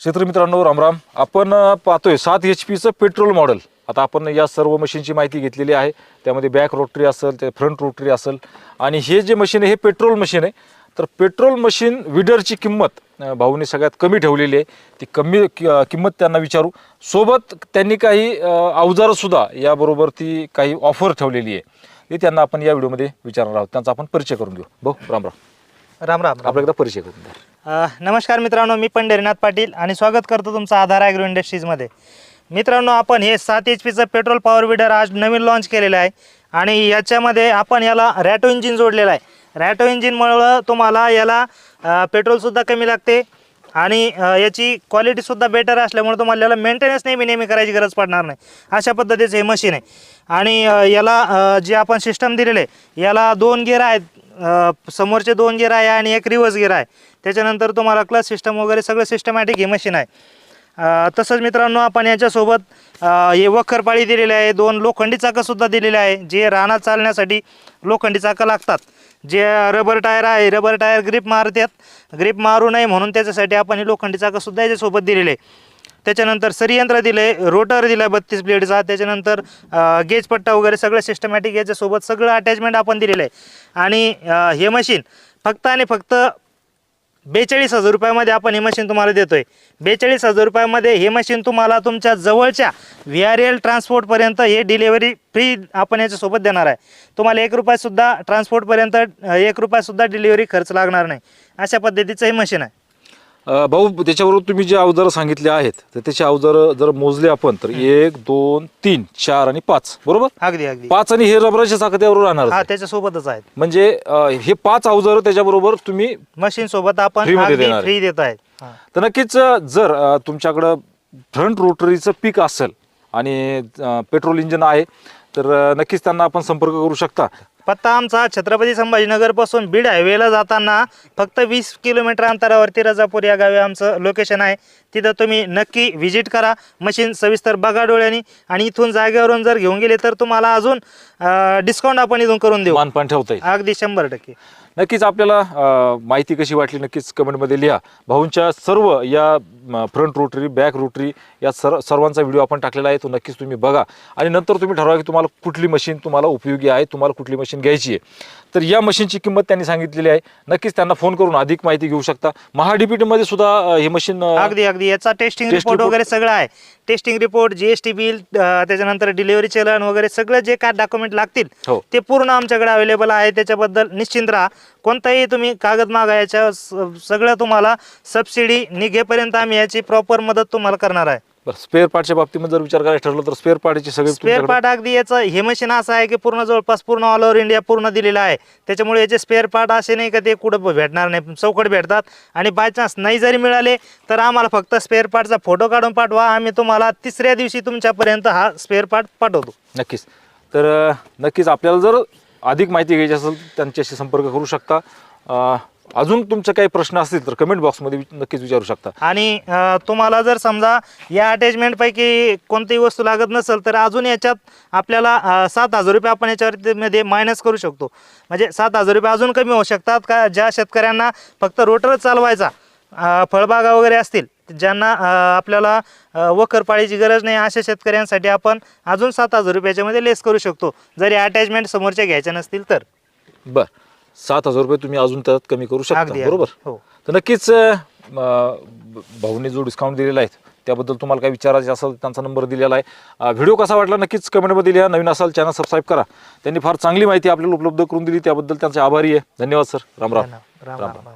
शेतकरी मित्रांनो रामराम आपण पाहतोय सात एच पीचं पेट्रोल मॉडेल. आता आपण या सर्व मशीनची माहिती घेतलेली आहे. त्यामध्ये बॅक रोटरी असेल ते फ्रंट रोटरी असेल. आणि हे जे मशीन आहे हे पेट्रोल मशीन आहे. तर पेट्रोल मशीन विडरची किंमत भाऊने सगळ्यात कमी ठेवलेली आहे. ती कमी किंमत त्यांना विचारू. सोबत त्यांनी काही अवजारंसुद्धा याबरोबर ती काही ऑफर ठेवलेली आहे. हे त्यांना आपण या व्हिडिओमध्ये विचारणार आहोत. त्यांचा आपण परिचय करून घेऊ भाऊ राम राम राम राम. आपला एकदा परिचय करून द्या. अ, नमस्कार मित्रांनो मी पंढरीनाथ पाटील आणि स्वागत करतो तुमचं आधार ॲग्रो इंडस्ट्रीजमध्ये. मित्रांनो आपण हे सात एच पीचं पेट्रोल पॉवर विडर आज नवीन लॉन्च केलेलं आहे. आणि याच्यामध्ये आपण याला रॅटो इंजिन जोडलेलं आहे. रॅटो इंजिनमुळं तुम्हाला याला अ, पेट्रोलसुद्धा कमी लागते. आणि याची क्वालिटीसुद्धा बेटर असल्यामुळे तुम्हाला याला मेंटेनन्स नेहमी नेहमी करायची गरज पडणार नाही. अशा पद्धतीचं हे मशीन आहे. आणि याला जे आपण सिस्टम दिलेलं आहे याला दोन गेअर आहेत. समोरचे दोन गेअर आहे आणि एक रिव्हर्स गेअर आहे. त्याच्यानंतर तुम्हाला क्लच सिस्टम वगैरे सगळं सिस्टमॅटिक हे मशीन आहे. तसंच मित्रांनो आपण याच्यासोबत हे वखरपाळी दिलेले आहे. दोन लोखंडी चाकंसुद्धा दिलेले आहे जे रानात चालण्यासाठी लोखंडी चाकं लागतात. जे रबर टायर आहे रबर टायर ग्रीप मारतात. ग्रीप मारू नये म्हणून त्याच्यासाठी आपण हे लोखंडी चाकंसुद्धा याच्यासोबत दिलेले आहे. त्याच्यानंतर सरीयंत्र दिले रोटर दिलं बत्तीस ब्लेडचा त्याच्यानंतर गेजपट्टा वगैरे सगळं सिस्टमॅटिक याच्यासोबत सगळं अटॅचमेंट आपण दिलेलं आहे. आणि हे मशीन फक्त आणि फक्त बेचाळीस हजार रुपयामध्ये आपण हे मशीन तुम्हाला देतोय. बेचाळीस हजार रुपयामध्ये हे मशीन तुम्हाला तुमच्या जवळच्या व्ही आर एल ट्रान्सपोर्टपर्यंत हे डिलेवरी फ्री आपण याच्यासोबत देणार आहे. तुम्हाला एक रुपयासुद्धा ट्रान्सपोर्टपर्यंत एक रुपयासुद्धा डिलिव्हरी खर्च लागणार नाही. अशा पद्धतीचं हे मशीन आहे. अ, भाऊ त्याच्याबरोबर तुम्ही जे अवजारं सांगितले आहेत तर त्याचे अवजारं जर मोजले आपण तर एक दोन तीन चार आणि पाच. बरोबर? अगदी अगदी. पाच आणि हे रबराच्या चाकं त्याबरोबर राहणार हा त्याच्यासोबतच आहेत. म्हणजे अ, हे पाच अवजारं त्याच्याबरोबर तुम्ही मशीन सोबत आपण मध्ये देणार आहे. फ्री देत आहेत. हा. तर नक्कीच अ, जर अ, तुमच्याकडं फ्रंट रोटरीचं पीक असेल आणि अ, पेट्रोल इंजिन आहे तर अ, नक्कीच त्यांना आपण संपर्क करू शकता. पत्ता आमचा छत्रपती संभाजीनगरपासून बीड हायवेला जाताना फक्त वीस किलोमीटर अंतरावरती रजापूर या गावी आमचं लोकेशन आहे. तिथं तुम्ही नक्की व्हिजिट करा. मशीन सविस्तर बघा डोळ्यांनी. आणि इथून जागेवरून जर घेऊन गेले तर तुम्हाला अजून डिस्काउंट आपण इथून करून देऊ. मानपान ठेवता येईल अगदी शंभर टक्के. नक्कीच आपल्याला अ, माहिती कशी वाटली नक्कीच कमेंटमध्ये लिहा. भाऊंच्या सर्व या फ्रंट रोटरी बॅक रोटरी या सर्व सर्वांचा व्हिडिओ आपण टाकलेला आहे तो नक्कीच तुम्ही बघा. आणि नंतर तुम्ही ठरवा की तुम्हाला कुठली मशीन तुम्हाला उपयोगी आहे तुम्हाला कुठली मशीन घ्यायची आहे. तर या मशीनची किंमत त्यांनी सांगितलेली आहे. नक्कीच त्यांना फोन करून अधिक माहिती घेऊ शकता. महाडीपीटीमध्ये सुद्धा अ, हे मशीन अ, अगदी अगदी. याचा टेस्टिंग Test रिपोर्ट report- वगैरे सगळं आहे. टेस्टिंग रिपोर्ट जीएसटी बिल त्याच्यानंतर डिलिव्हरी चलन वगैरे सगळं जे काय डॉक्युमेंट लागतील. हो. ते पूर्ण आमच्याकडे अवेलेबल आहे. त्याच्याबद्दल निश्चिंत राहा. कोणताही तुम्ही कागद मागा याच्या स- सगळं तुम्हाला सबसिडी निघेपर्यंत आम्ही याची प्रॉपर मदत तुम्हाला करणार आहे. बरं स्पेअर पार्टच्या बाबतीमध्ये जर विचार करायचं ठरलं तर स्पेअर पार्टची सगळे स्पेअर तुमच्याकडे- पार्ट अगदी याचं हे मशीन असं आहे की पूर्ण जवळपास पूर्ण ऑल ओव्हर इंडिया पूर्ण दिलेलं आहे. त्याच्यामुळे याचे स्पेअर पार्ट असे नाही का ते कुठं भेटणार नाही. चौकट भेटतात. आणि बाय चान्स नाही जरी मिळाले तर आम्हाला फक्त स्पेअर पार्टचा फोटो काढून पाठवा. आम्ही तुम्हाला तिसऱ्या दिवशी तुमच्यापर्यंत हा स्पेअर पार्ट पाठवतो. नक्कीच. तर नक्कीच आपल्याला जर अधिक माहिती घ्यायची असेल त्यांच्याशी संपर्क करू शकता. अजून तुमचे काही प्रश्न असतील तर कमेंट बॉक्समध्ये नक्कीच विचारू शकता. आणि तुम्हाला जर समजा या अटॅचमेंटपैकी कोणतीही वस्तू लागत नसेल तर अजून याच्यात आपल्याला सात हजार रुपये आपण याच्यावरतीमध्ये मायनस करू शकतो. म्हणजे सात हजार रुपये अजून कमी होऊ शकतात का? ज्या शेतकऱ्यांना फक्त रोटरच चालवायचा फळबागा वगैरे असतील ज्यांना आपल्याला अ, वखरपाळीची गरज नाही अशा शेतकऱ्यांसाठी आपण अजून सात हजार रुपयाच्यामध्ये लेस करू शकतो. जरी अटॅचमेंट समोरच्या घ्यायच्या नसतील तर. बर. सात हजार रुपये तुम्ही अजून त्यात कमी करू शकता. बरोबर. हो. तर नक्कीच भाऊने जो डिस्काउंट दिलेला आहे त्याबद्दल तुम्हाला काही विचारायचे असेल त्यांचा नंबर दिलेला आहे. व्हिडिओ कसा वाटला नक्कीच कमेंटमध्ये लिहा. नवीन असाल चॅनल सबस्क्राईब करा. त्यांनी फार चांगली माहिती आपल्याला उपलब्ध करून दिली त्याबद्दल त्यांचे आभारी आहे. धन्यवाद सर राम राम. राम राम.